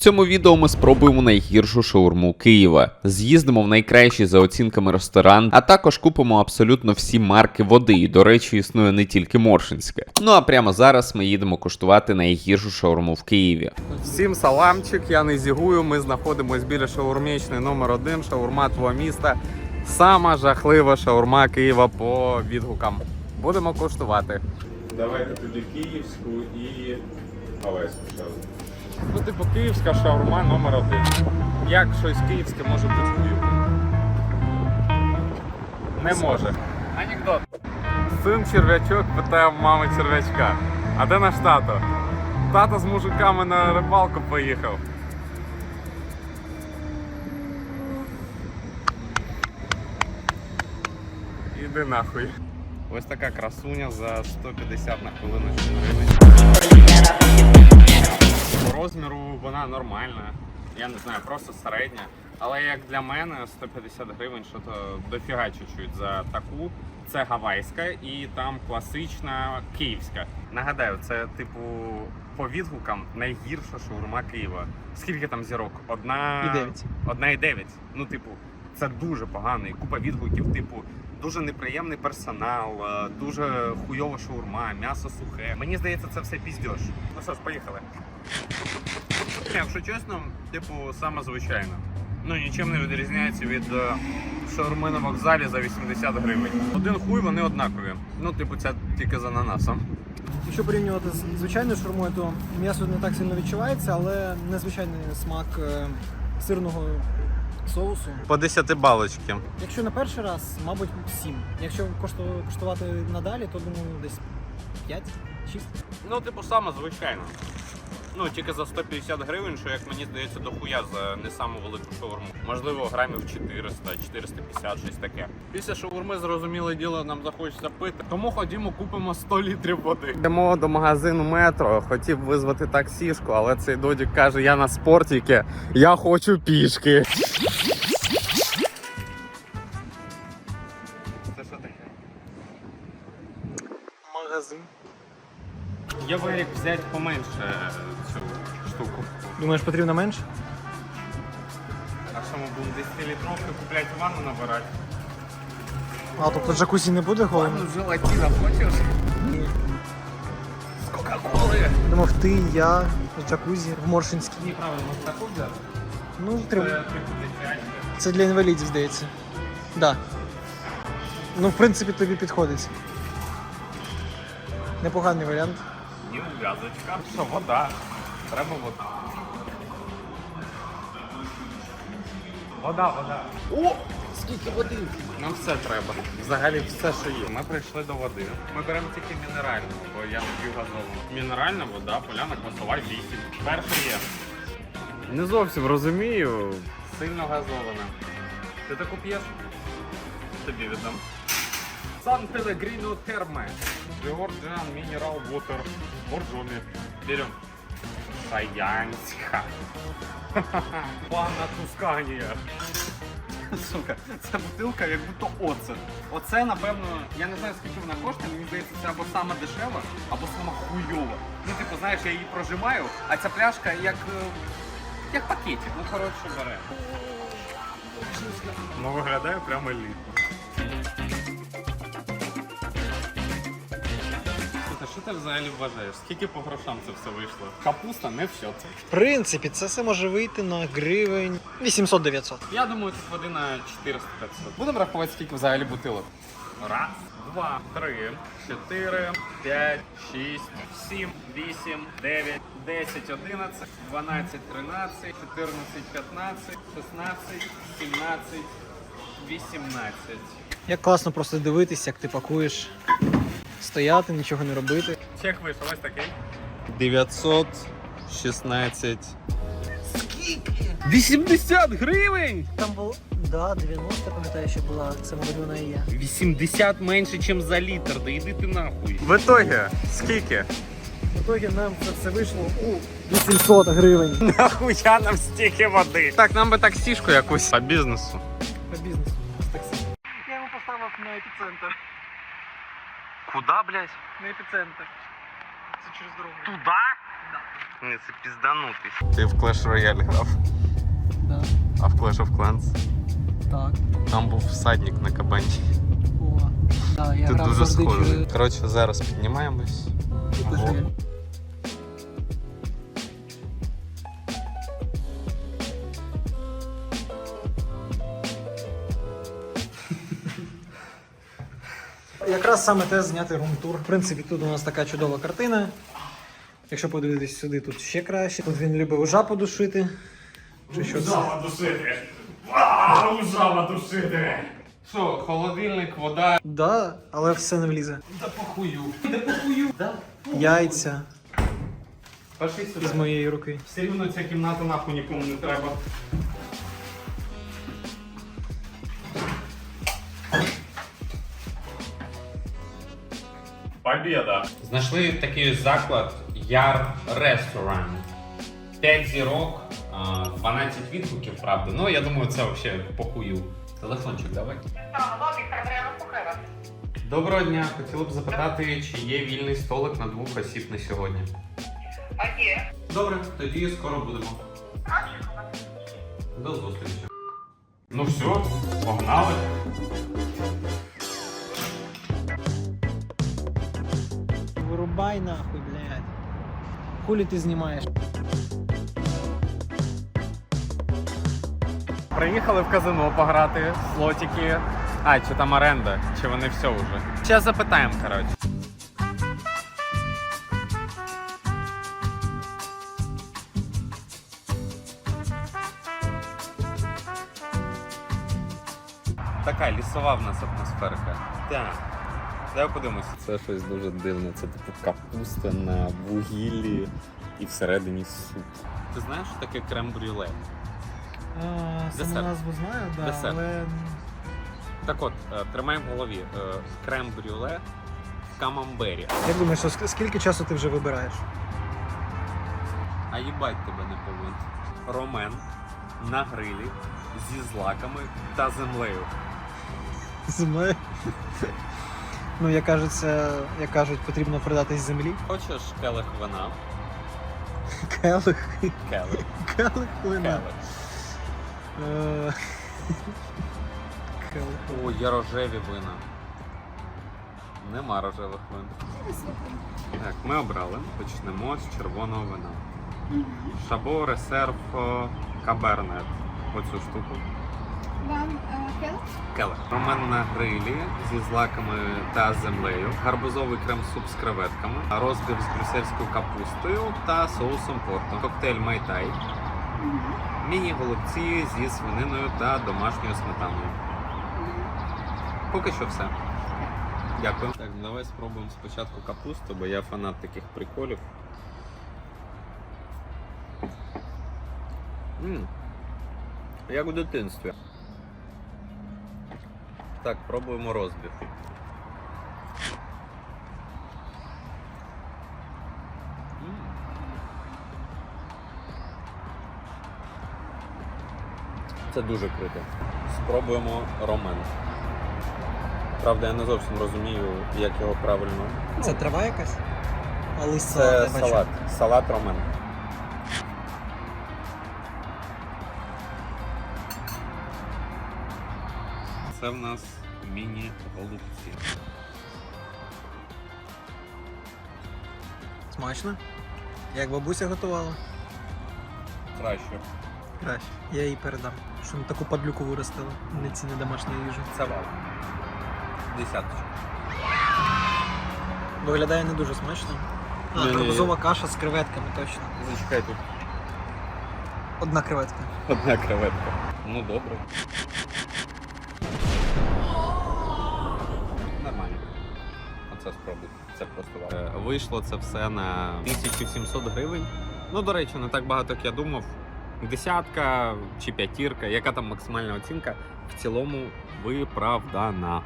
цьому відео ми спробуємо найгіршу шаурму Києва, з'їздимо в найкращий за оцінками ресторан, а також купимо абсолютно всі марки води. І, до речі, існує не тільки Моршинська. Ну а прямо зараз ми їдемо куштувати найгіршу шаурму в Києві. Всім саламчик, я не зігую. Ми знаходимось біля шаурмічної номер 1 шаурма твого міста. Сама жахлива шаурма Києва по відгукам. Будемо коштувати. Давайте тоді київську і Олеську шаурму. Ну, типу, київська шаурма номер 1 Як щось київське може бути хую? Не може. Анекдот. Син черв'ячок питає в мами черв'ячка. А де наш тато? Тато з мужиками на рибалку поїхав. Іди нахуй. Ось така красуня за 150 на хвилиночку гривень. Розміру вона нормальна. Я не знаю, просто середня. Але як для мене 150 гривень, що то дофіга чуть-чуть за таку. Це гавайська і там класична київська. Нагадаю, це типу по відгукам найгірша шаурма Києва. Скільки там зірок? Одна І дев'ять. Одна і дев'ять. Ну, типу, це дуже погано. І купа відгуків, типу, дуже неприємний персонал, е, дуже хуйова шаурма, м'ясо сухе. Мені здається, це все піздьош. Ну що ж, поїхали. Якщо чесно, типу, саме звичайно. Ну, нічим не відрізняється від е, шаурми на вокзалі за 80 гривень. Один хуй, вони однакові. Ну, типу, це тільки з ананасом. Якщо порівнювати з звичайною шаурмою, то м'ясо не так сильно відчувається, але незвичайний смак е, сирного соусу. По 10 балочки. Якщо на перший раз, мабуть, 7. Якщо кошту- коштувати надалі, то думаю десь 5, 6. Ну, типу, саме звичайно. Ну, тільки за 150 гривень, що, як мені здається, дохуя за не саму велику шаурму. Можливо, грамів 400, 450, щось таке. Після шаурми, зрозуміле діло, нам захочеться пити. Тому ходімо, купимо 100 літрів води. Йдемо до магазину метро. Хотів визвати таксішку, але цей додік каже: я на спортіки, я хочу пішки. Це що таке? Магазин. Я вирік взяти поменше цю штуку. Думаєш, потрібно менше? А що ми будемо 10 літровки купляти ванну набирати? А, тобто джакузі не буде голим? желатина хочеш? З Кока-Коли. Думав, ти, я, джакузі в Моршинській. Ні, правильно, таку взяти. Ну, Це треба. дитяче. Це для інвалідів, здається. Да. Ну, в принципі, тобі підходить. Непоганий варіант. Ні, ув'язочка. Що, вода. Треба вода. Вода, вода. О! Скільки води! Нам все треба. Взагалі все, що є. Ми прийшли до води. Ми беремо тільки мінеральну, бо я не п'ю газовану. Мінеральна вода, поляна квасова 8. Перша є. Не зовсім розумію. Сильно газована. Ти таку п'єш? Тобі віддам. Сан Пелегрино Терме. Georgian Mineral Water. Боржомі. Берем. Саянська. Пана Тусканія. Сука, це бутилка як будто оцет. Оце, напевно, я не знаю скільки вона коштує, мені здається, це або сама дешева, або сама хуйова. Ну, типу, знаєш, я її прожимаю, а ця пляшка як. е, як пакетик. Ну, коротше, бере. Ну, виглядає прямо елітно. Що ти взагалі вважаєш? Скільки по грошам це все вийшло? Капуста не в счет. В принципі, це все може вийти на гривень 800-900. Я думаю, тут води на 400-500. Будемо рахувати, скільки взагалі бутилок. Раз, два, три, чотири, п'ять, шість, сім, вісім, дев'ять, десять, одинадцять, дванадцять, тринадцять, чотирнадцять, п'ятнадцять, шістнадцять, сімнадцять, вісімнадцять. Як класно просто дивитись, як ти пакуєш, стояти, нічого не робити. Чек вийшов ось такий. 916. Скільки? 80 гривень! Там було, да, 90, пам'ятаю, що була, це мабуть вона і є. 80 менше, ніж за літр, да йди ти нахуй. В итоге, скільки? В итогі нам це все вийшло у 800 гривень Нахуя нам стільки води. Так, нам би таксішку якусь по бізнесу. по бізнесу з таксі. Я йому поставив на епіцентр. Куда, блядь? На епіцентр. Це через дорогу. Туда? Да. Ні, це пізданутись. Ти в Clash Royale грав, Да. а в Clash of Clans Так. там був всадник на кабані. О. Да, я Ти грав дуже завжди схожий. через- Коротше, зараз піднімаємось. Ого. Якраз саме те зняти рум-тур. В принципі, тут у нас така чудова картина. Якщо подивитись сюди, тут ще краще. Тут він любив жабу душити. Чи що це? душити! Вау, жаба душити! Що, холодильник, вода. Да, але все не влізе. Та похую. Та похую. Да. Яйця Пошли сюди. з моєї руки. Все рівно ця кімната нахуй нікому не треба. Победа! Знайшли такий заклад Яр Ресторан. 5 зірок, 12 відгуків, правда. Ну, я думаю, це взагалі похую. Телефончик давай. Доброго дня. Хотіли б запитати, чи є вільний столик на двох осіб на сьогодні. А є? Добре, тоді скоро будемо. До зустрічі. Ну все, погнали. Вирубай нахуй, блядь. Хулі ти знімаєш? Приїхали в казино пограти, слотики. А, чи там оренда, чи вони все вже. Зараз запитаємо, коротше. Така лісова в нас атмосферка. Так. Давай подивимося. Це щось дуже дивне. Це типу капуста на вугіллі і всередині суп. Ти знаєш, що таке крем-брюле? Десерт. Саму назву знаю, да, Десерт. але Так от, е, тримай в голові е, крем-брюле в камамбері. як думаєш, що ск- скільки часу ти вже вибираєш? А їбать тебе не повинен. Ромен на грилі зі злаками та землею. Зимою. Ну, як кажеться, як кажуть, потрібно продатись землі. Хочеш келих вина? Келих. Келих. Келих плина. Келих. Е, Келих. О, є рожеві вина. Нема рожевих вин. Так, ми обрали. Почнемо з червоного вина. Шабо Ресерв е, Кабернет. Оцю штуку. Вам кел? Келих. Ромен на грилі зі злаками та землею, гарбузовий крем-суп з креветками, розбив з брюссельською капустою та соусом порто, коктейль майтай, міні-голубці зі свининою та домашньою сметаною. Поки що все. Дякую. Так, давай спробуємо спочатку капусту, бо я фанат таких приколів. м Як у дитинстві. Так, пробуємо розбив. М. Це дуже круто. Спробуємо ромен. Правда, я не зовсім розумію, як його правильно. Це трава якась? А лист Це салат. Салат ромен. Це в нас міні-голубці. Смачно? Як бабуся готувала? Краще. Краще. Я їй передам. Що на таку падлюку виростила. Не ціни домашньої їжі. Це вал. Десяточка. Виглядає не дуже смачно. А, Ні-ні-ні. гарбузова каша з креветками точно. Зачекай тут Одна креветка. одна креветка. Ну добре. Оце спробуй. Це просто важко. Вийшло це все на 1700 гривень. Ну, до речі, не так багато, як я думав. Десятка чи п'ятірка, яка там максимальна оцінка, в цілому виправдана.